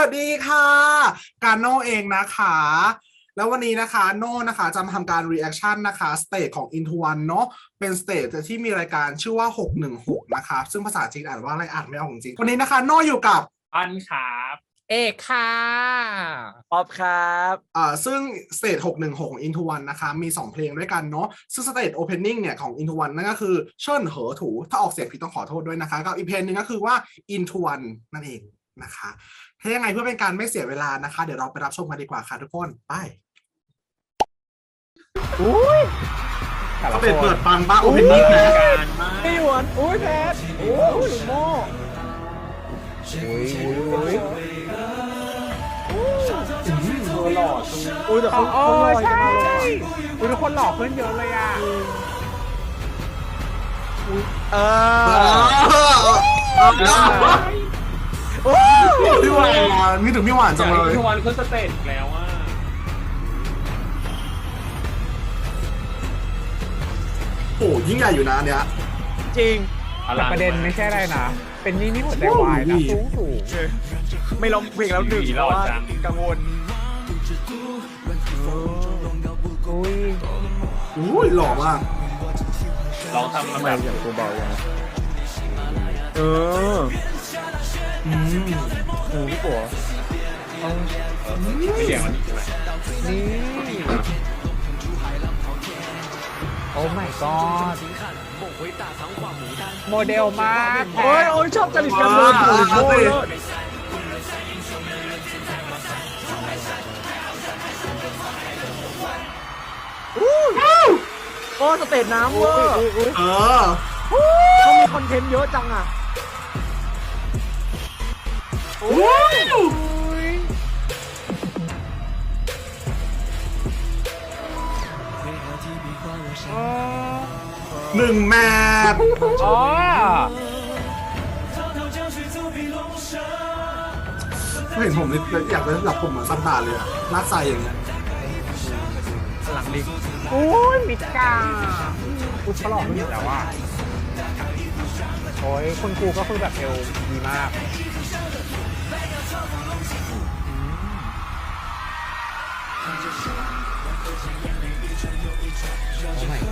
วัสดีค่ะ การโน่เองนะคะ แล้ววันนี้นะคะโน่นะคะจะมาทำการ reaction นะคะสเตจของ Into One เนาะเป็นสเตจที่มีรายการชื่อว่า 616 นะคะ ซึ่งภาษาจีนอ่านว่าอะไรอ่านไม่ออกจริงๆวันนี้นะคะโน่อยู่กับอันครับเอกค่ะป๊อปครับอ่าซึ่งสเตจ616ของ Into One นะคะ มี 2 เพลงด้วยกันเนาะซึ่งสเตจ Opening เนี่ย ของ Into One นั่นก็คือเชิญเหอถู ถ้าออกเสียงผิดต้องขอโทษด้วยนะคะ กับอีกเพลงหนึ่งก็คือว่า Into One นั่นเองนะคะ ถ้ายังไงเพื่อเป็นการไม่เสียเวลานะคะ เดี๋ยวเราไปรับชมกันดีกว่าค่ะทุกคนไปอุ้ยก็เป็นเปิดปังบ้า Opening นะการมากพี่หยวนอุ้ยแพทโอ้ยโม่อุ้ยอุ้ยอุ้ยตัวหล่อจังอุ้ยแต่อ๋เขาอเขาลอยใช่กันมาเลยอุ้ยทุกคนหล่อขึ้นเยอะเลยอะเอเอออ พี่หวานนี่ถึงพี่หวานจังเลยทุกวันขึ้นสเตจอีกแล้วอะโอ้ยิ่งใหญ่อยู่นะอันเนี้ยจริงแต่ประเด็นไม่ใช่อะไรนะ เป็นนี่นี่หัวใจวายนะโอ้ยสูงสูงไม่ร้องเพลงแล้วหนึ่งเพราะว่ากังวลอุ้ยอุ้ยหล่อมากลองทำมันแบบอย่างกูเบาอย่างเออ อืมโอ้พี่ปัวไม่เสียงมันนี่ใช่ไหมนี่โอ้ my god โมเดลมากแพโอ้ยทโอ้ยชอบจริตกันเลยโอ้โหเลิศโอ้สเตจน้ำเวอร์เออเขามีคอนเทนต์เยอะจังอะอ๋อ หนึ่งแมทอ๋อเห็นผมนี่อยากจะหลับผมเหมือนซันตาเลยอะลากไซอย่างเงี้ยหลังลิงอุ้ยมิกาอุ้ยเขาหล่อขึ้นอยู่แล้วอะโอ้ยคุณครูก็คือแบบเอวดีมาก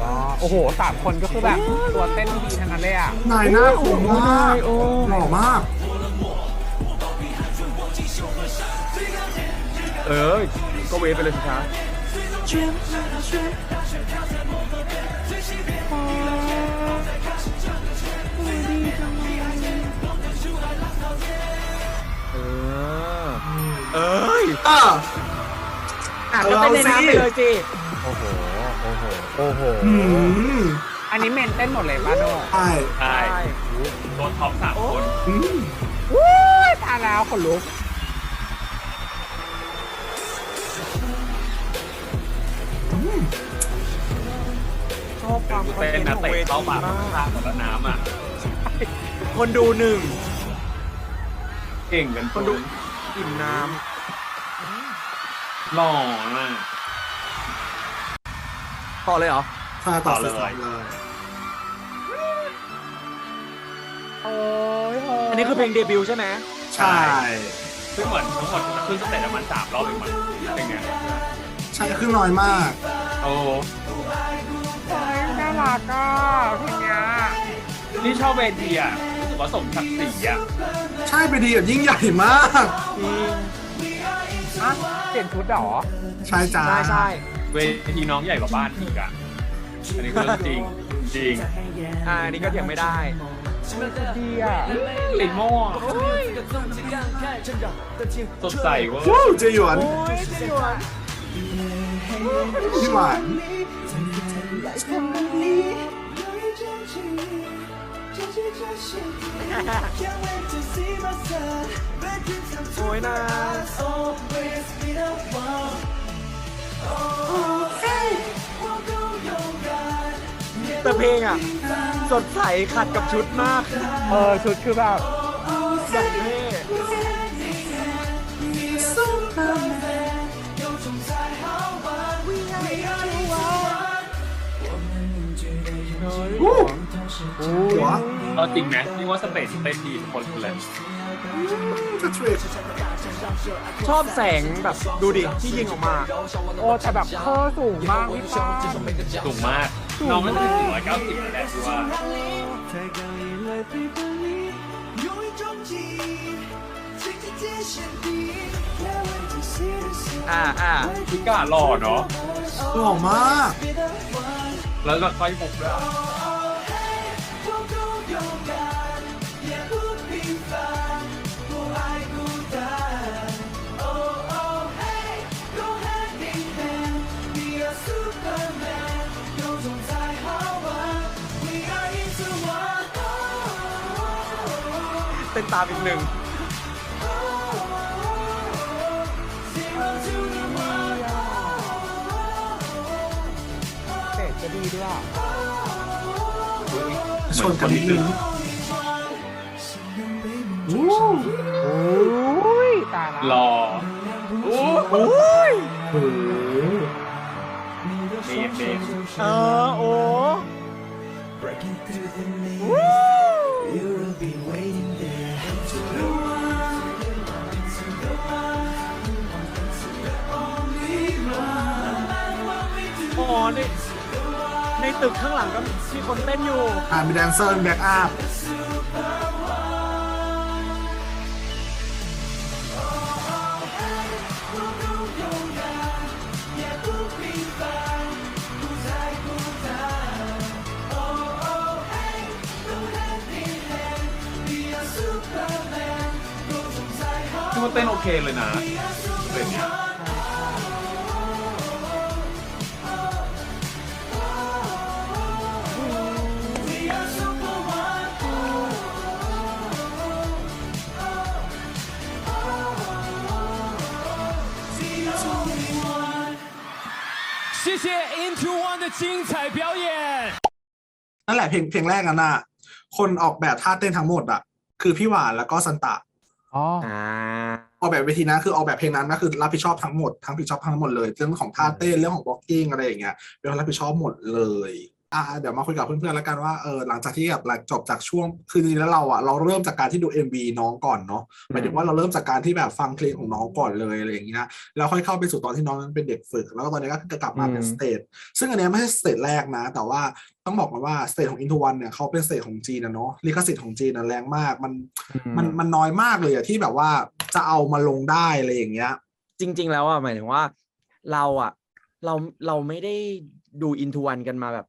โอ้ my god โอ้โหสามคนก็คือแบบตัวเต้นดีทั้งนั้นเลยอะนายหน้าคมมากหล่อมาก เออ ก็เวฟไปเลยสิคะเออ เอ้ยอะอะก็เป็นในน้ำไปเลยจีโอ้โห โอ้โหโอ้โห อืมอันนี้เมนเต้นหมดเลยป้าโดใช่ใช่โดนท็อปสามคนอืมวู้ยตายแล้วขนลุกชอบความคอนเป็นเทนต์นัขกองเตะเวทีเข้าปากมากข้างหมดแล้วน้ำอะ คนดูหนึ่ง เก่งกันคนดูอิ่มน้หล่อมากำ ต่อเลยเหรอถ้าต่อต่อเลยเลยเลยโอ้ยอันนี้คือเพลงเดบิวต์ใช่ไหมใช่ซึ่งเหมือนทั้งหมดขึ้นสเตจประมาณสามรอบเองมันเป็นไงใช่ขึ้นน้อยมาก โอ้โอ้ยน่ารักอะเพลงเนี้ยนี่ชอบเวทีอะรู้สึกว่าสมศักดิ์ศรีอะใช่ไปดีแบบยิ่งใหญ่มากอะเปลี่ยนชุดเหรอ ใช่จ้าใช่ใช่ เวทีน้องใหญ่กว่าบ้านอีกอะ อันนี้คือเรื่องจริงจริง อ่าอันนี้ก็เถียงไม่ได้ดีอะลินโม่สดใสเว่าวู้เจหยวนโอ้ยพี่หยวนพี่หวานโอ้ยนะ แต่เพลงอะ สดใสขัดกับชุดมากเออชุดคือแบบอย่างเท่วู้อุ้หัวยเอาจริงไหมนี่ว่าสเตจเต้นดีทุกคนเลย จะทริค ชอบแสงแบบดูดิที่ยิงออกมา โอ้แต่แบบเคอร์สูงมากพี่ป้าสูงมาก น้องก็ถึงถึงร้อยเก้าสิบแล้วแหละว่าอ่าอ่าพิก้าหล่อเนาะหล่อมาก แล้วก็ไฟบุกด้วย นตามอีกหนึ่งเตะจะดีด้วยอะชนกันนิดนึงอู้โอ้ยตายละหล่อโอ้ยโหเมนเมนเออโอ้ ในในตึกข้างหลังก็มีคนเต้นอยู่ อ่ามีแดนเซอร์แบ็กอัพที่ว่าเต้นโอเคเลยนะเพลงเนี้ย 谢谢 Into One 的精彩表演。นั่นแหละเพลงเพลงแรกนั้นน่ะ คนออกแบบท่าเต้นทั้งหมดอะ คือพี่หวานแล้วก็ซันตะอ๋อออกแบบเวทีนั้นคือออกแบบเพลงนั้นก็คือรับผิดชอบทั้งหมดทั้งผิดชอบทั้งหมดเลยเรื่องของท่าเต้นเรื่องของบล็อกกิ้งอะไรอย่างเงี้ยเป็นคนรับผิดชอบหมดเลย อ่าเดี๋ยวมาคุยกับเพื่อนๆแล้วกันว่าเออหลังจากที่แบบหลังจบจากช่วงคือจริงๆแล้วเราอะเราเริ่มจากการที่ดู MV น้องก่อนเนาะหมายถึงว่าเราเริ่มจากการที่แบบฟังเพลงของน้องก่อนเลยอะไรอย่างเงี้ยแล้วค่อยเข้าไปสู่ตอนที่น้องนั้นเป็นเด็กฝึก แล้วก็ตอนนี้ก็กลับมาเป็นอืมสเตจซึ่งอันเนี้ยไม่ใช่สเตจแรกนะ แต่ว่าต้องบอกกันว่าสเตจของ Into One เนี่ยเขาเป็นสเตจของจีนนะเนาะลิขสิทธิ์ของจีนนะแรงมากมันมันมันน้อยมากเลยอะที่แบบว่าจะเอามาลงได้อะไรอย่างเงี้ย จริง ๆ แล้วอะหมายถึงว่าเราอะเราเราไม่ได้ดูอินทวันกันมาแบบ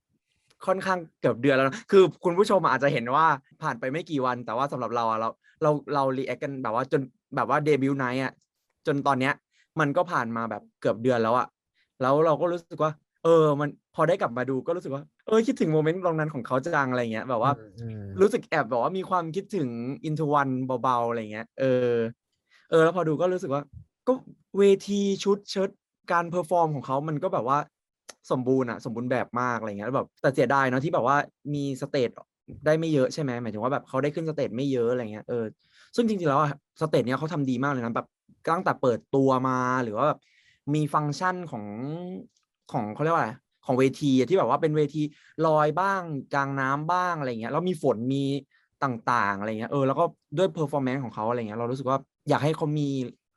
ค่อนข้างเกือบเดือนแล้วนะคือคุณผู้ชมอาจจะเห็นว่าผ่านไปไม่กี่วัน แต่ว่าสำหรับเราอะเราเราเรารีแอคกันแบบว่าจนแบบว่าเดบิวต์ไนท์อะจนตอนเนี้ย มันก็ผ่านมาแบบเกือบเดือนแล้วอะแล้วเราก็รู้สึกว่า เออ มันพอได้กลับมาดูก็รู้สึกว่าเออคิดถึงโมเมนต์ตรงนั้นของเขาจังอะไรเงี้ย แบบว่าอืมรู้สึกแอบแบบว่ามีความคิดถึงอินทวันเบาๆอะไรเงี้ยเออ เออ แล้วพอดูก็รู้สึกว่า ก็เวทีชุดเชิดการเพอร์ฟอร์มของเขามันก็แบบว่า สมบูรณ์อะสมบูรณ์แบบมากอะไรเงี้ยแล้วแบบแต่เสียดายเนาะที่แบบว่ามีสเตจได้ไม่เยอะใช่ไหมหมายถึงว่าแบบเขาได้ขึ้นสเตจไม่เยอะอะไรเงี้ยเออซึ่งจริงๆแล้วอะสเตจเนี้ยเขาทำดีมากเลยนะแบบตั้งแต่เปิดตัวมาหรือว่าแบบมีฟังก์ชันของของเขาเรียกว่าอะไรของเวทีที่แบบว่าเป็นเวทีลอยบ้างกลางน้ำบ้างอะไรเงี้ยแล้วมีฝนมีต่างๆอะไรเงี้ยเออแล้วก็ด้วยเพอร์ฟอร์แมนซ์ของเขาอะไรเงี้ยเรารู้สึกว่าอยากให้เขามี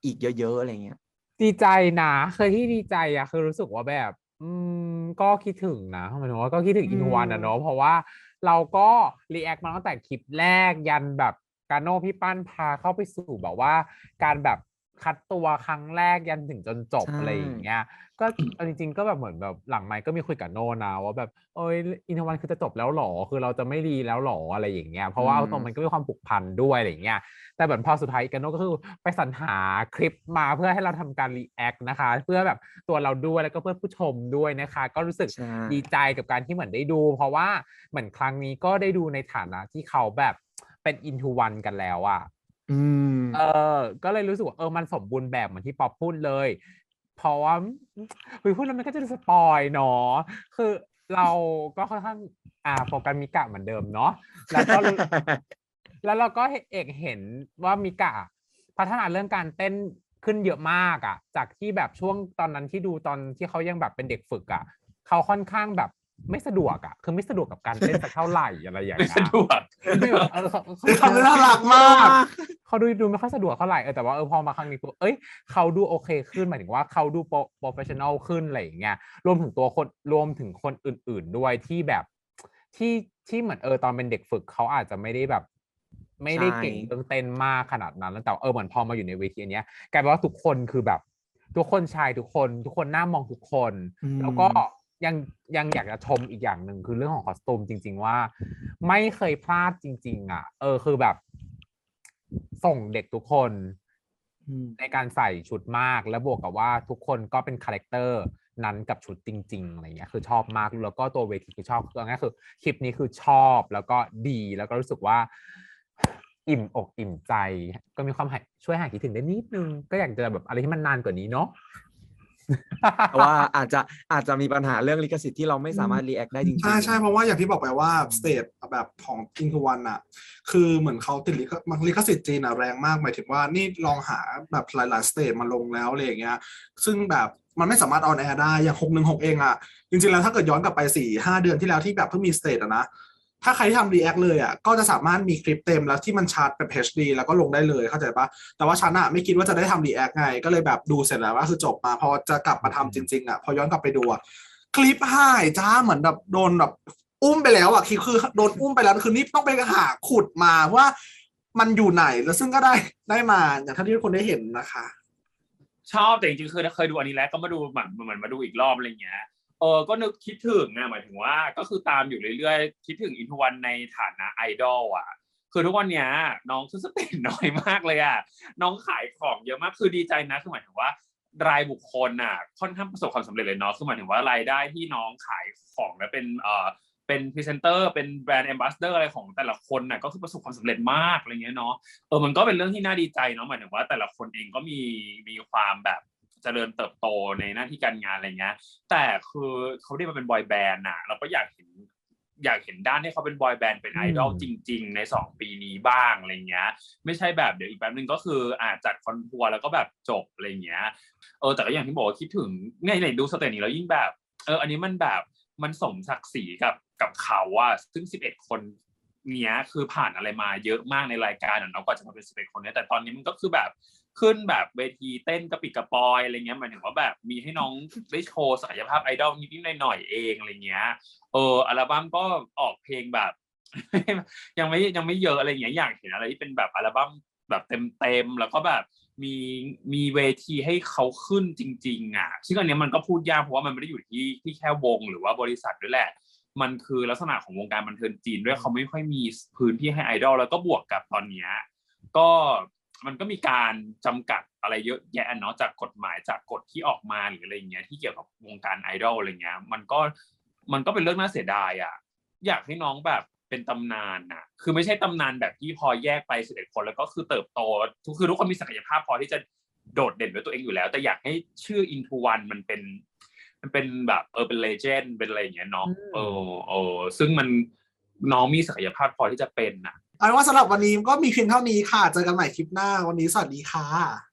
อีกเยอะๆอะไรเงี้ยดีใจนะเคยที่ดีใจอะคือรู้สึกว่าแบบ อืมก็คิดถึงนะหมายถึงว่าก็คิดถึงอือินทวันมอะเนาะเพราะว่าเราก็รีแอคมาตั้งแต่คลิปแรกยันแบบการโน่พี่ปั้นพาเข้าไปสู่แบบว่า การแบบ คัดตัวครั้งแรกยันถึงจนจบใช่อะไรอย่างเงี้ย ก็เอาจริง ๆ ก็แบบเหมือนแบบหลังไมค์ก็มีคุยกับโน่นะว่าแบบเอ้ยอินทวันคือจะจบแล้วหรอคือเราจะไม่รีแล้วหรออะไรอย่างเงี้ยเพราะว่าเอาตรงมันก็มีความผูกพันด้วยอะไรอย่างเงี้ยแต่เหมือนพอสุดท้ายอีกาโน่ก็คือไปสรรหาคลิปมาเพื่อให้เราทำการรีแอคนะคะ เพื่อแบบตัวเราด้วยแล้วก็เพื่อผู้ชมด้วยนะคะ ก็รู้สึกใช่ดีใจกับการที่เหมือนได้ดู เพราะว่าเหมือนครั้งนี้ก็ได้ดูในฐานะที่เขาแบบเป็นอินทูวันกันแล้วอะ อืมเออ ก็เลยรู้สึกว่าเออมันสมบูรณ์แบบเหมือนที่ป๊อปพูดเลย เพราะว่าคุยพูดแล้วมันก็จะดูสปอยเนาะคือเราก็ค่อนข้างอ่าโฟกัสมิกะเหมือนเดิมเนาะแล้วก็รู้แล้วเราก็เอกเห็นว่ามิกะพัฒนาเรื่องการเต้นขึ้นเยอะมากอะ่ะ จากที่แบบช่วงตอนนั้นที่ดูตอนที่เขายังแบบเป็นเด็กฝึกอะ่ะ เขาค่อนข้างแบบ ไม่สะดวกอะคือไม่สะดวกกับการเต้นสักเท่าไหร่อะไรอย่างไม่เงี้สะยดวกไม่แบบเออเขาเขาคำนี้น่ารักมากเขาดูดูไม่ค่อยสะดวกเท่าไหร่เออแต่ว่าเออพอมาครั้งนี้ปุ๊บเอ้ยเขาดูโอเคขึ้นหมายถึงว่าเขาดูโปรเฟชชั่นอลขึ้นอะไรอย่างเงี้ยรวมถึงตัวคนรวมถึงคนอื่น ๆด้วยที่แบบที่ที่เหมือนเออตอนเป็นเด็กฝึกเขาอาจจะไม่ได้แบบ ไม่ได้เก่งใช่เรื่องเต้นมากขนาดนั้นแล้วแต่เออเหมือนพอมาอยู่ในเวทีอันเนี้ยกลายเป็นว่าทุกคนคือแบบ ทุกคนชายทุกคน ทุกคนหน้ามองทุกคนอืมแล้วก็ ยังยังอยากจะชมอีกอย่างหนึ่งคือเรื่องของคอสตูมจริง ๆ ว่า ไม่เคยพลาดจริง ๆ อะ เออคือแบบ ส่งเด็กทุกคนอืมในการใส่ชุดมากแล้วบวกกับว่าทุกคนก็เป็นคาแรคเตอร์นั้นกับชุดจริง ๆอะไรเงี้ยคือชอบมากแล้วก็ตัวเวทีคือชอบตัวนี้คือคลิปนี้คือชอบแล้วก็ดีแล้วก็รู้สึกว่า อิ่มอกอิ่มใจ ก็มีความหายช่วยหายคิดถึงได้นิดนึง ก็อยากจะแบบอะไรที่มันนานกว่านี้เนาะ แต่ว่าอาจจะอาจจะมีปัญหาเรื่องลิขสิทธิ์ที่เราไม่สามารถรีแอคได้จริงๆใช่ใช่เพราะว่าอย่างที่บอกไปว่าสเตทแบบของอินทวันอะ คือเหมือนเขาติดลิขมันลิขสิทธิ์จีนอะแรงมากหมายถึงว่านี่ลองหาแบบหลายๆสเตทมาลงแล้วอะไรอย่างเงี้ย ซึ่งแบบมันไม่สามารถออนแอร์ได้อย่างหกหนึ่งหกเองอะ จริงๆแล้วถ้าเกิดย้อนกลับไปสี่ห้าเดือนที่แล้วที่แบบเพิ่งมีสเตทอะนะ ถ้าใครที่ทำรีแอคเลยอะก็จะสามารถมีคลิปเต็มแล้วที่มันชาร์จแบบ HD แล้วก็ลงได้เลยเข้าใจปะแต่ว่าฉันอะไม่คิดว่าจะได้ทำรีแอคไง ก็เลยแบบดูเสร็จแล้วว่าคือจบมาพอจะกลับมาทำจริงๆอะพอย้อนกลับไปดูอะคลิปหายจ้าเหมือนแบบโดนแบบอุ้มไปแล้วอะคือคือโดนอุ้มไปแล้วคือนี่ต้องไปหาขุดมาว่ามันอยู่ไหนแล้วซึ่งก็ได้ได้มาอย่างที่ทุกคนได้เห็นนะคะ ชอบแต่จริงๆคือเคยดูอันนี้แล้วก็มาดูเหมือนเหมือนมาดูอีกรอบอะไรเงี้ย เออก็นึกคิดถึงอะหมายถึงว่า ก็คือตามอยู่เรื่อยๆ คิดถึงอินทวันในฐานะไอดอลอะ คือทุกวันเนี้ยน้องคือสเตนน้อยมากเลยอะ น้องขายของเยอะมากคือดีใจนะคือหมายถึงว่ารายบุคคลน่ะค่อนข้างประสบความสำเร็จเลยเนาะคือหมายถึงว่ารายได้ที่น้องขายของและเป็นเอ่อเป็นพรีเซนเตอร์เป็นแบรนด์แอมบาสเดอร์อะไรของแต่ละคนน่ะก็คือประสบความสำเร็จมากอะไรเงี้ยเนาะเออมันก็เป็นเรื่องที่น่าดีใจเนาะหมายถึงว่าแต่ละคนเองก็มีมีความแบบ เจริญเติบโตในหน้าที่การงานอะไรเงี้ย แต่คือเขาได้มาเป็นบอยแบนด์น่ะเราก็อยากเห็นอยากเห็นด้านที่เขาเป็นบอยแบนด์เป็นไอดอลอืมจริง ๆ ในสองปีนี้บ้างอะไรเงี้ย ไม่ใช่แบบเดี๋ยวอีกแป๊บนึงก็คืออาจัดคอนทัวร์แล้วก็แบบจบอะไรเงี้ยเออแต่ก็อย่างที่บอกว่าคิดถึงเนี่ยเนี่ยดูสเตจนี้แล้วยิ่งแบบเอออันนี้มันแบบมันสมศักดิ์ศรีกับกับเขาอะซึ่งสิบเอ็ดคนเนี้ยคือผ่านอะไรมาเยอะมากในรายการอะเนาะกว่าจะมาเป็นสิบเอ็ดคนเนี้ยแต่ตอนนี้มันก็คือแบบ ขึ้นแบบเวทีเต้นกระปิดกระปอยอะไรเงี้ยหมายถึงว่าแบบมีให้น้องได้โชว์ศักยภาพไอดอลนิดๆหน่อยๆเองอะไรเงี้ยเอออัลบั้มก็ออกเพลงแบบ ยังไม่ยังไม่เยอะอะไรอย่างเงี้ยอยากเห็นอะไรที่เป็นแบบอัลบั้มแบบเต็มๆแล้วก็แบบมีมีเวทีให้เขาขึ้นจริง ๆอะซึ่งอันเนี้ยมันก็พูดยากเพราะว่ามันไม่ได้อยู่ที่ที่แค่วงหรือว่าบริษัทด้วยแหละ มันคือลักษณะของวงการบันเทิงจีนด้วยเขาไม่ค่อยมีพื้นที่ให้ไอดอลแล้วก็บวกกับตอนเนี้ยก็ มันก็มีการจำกัดอะไรเยอะแยะเนาะจากกฎหมายจากกฎที่ออกมาหรืออะไรอย่างเงี้ยที่เกี่ยวกับวงการไอดอลอะไรเงี้ยมันก็มันก็เป็นเรื่องน่าเสียดายอะอยากให้น้องแบบเป็นตำนานน่ะ คือไม่ใช่ตำนานแบบที่พอแยกไปสิบเอ็ดคนแล้วก็คือเติบโตทุกคือทุกคนมีศักยภาพพอที่จะโดดเด่นด้วยตัวเองอยู่แล้ว แต่อยากให้ชื่อ Into One มันเป็น มันเป็นแบบเออเป็นเลเจนด์เป็นอะไรอย่างเงี้ยเนาะอืมเออเออซึ่งมันน้องมีศักยภาพพอที่จะเป็นน่ะ เอาเป็นว่าสำหรับวันนี้ก็มีเพียงเท่านี้ค่ะ เจอกันใหม่คลิปหน้า วันนี้สวัสดีค่ะ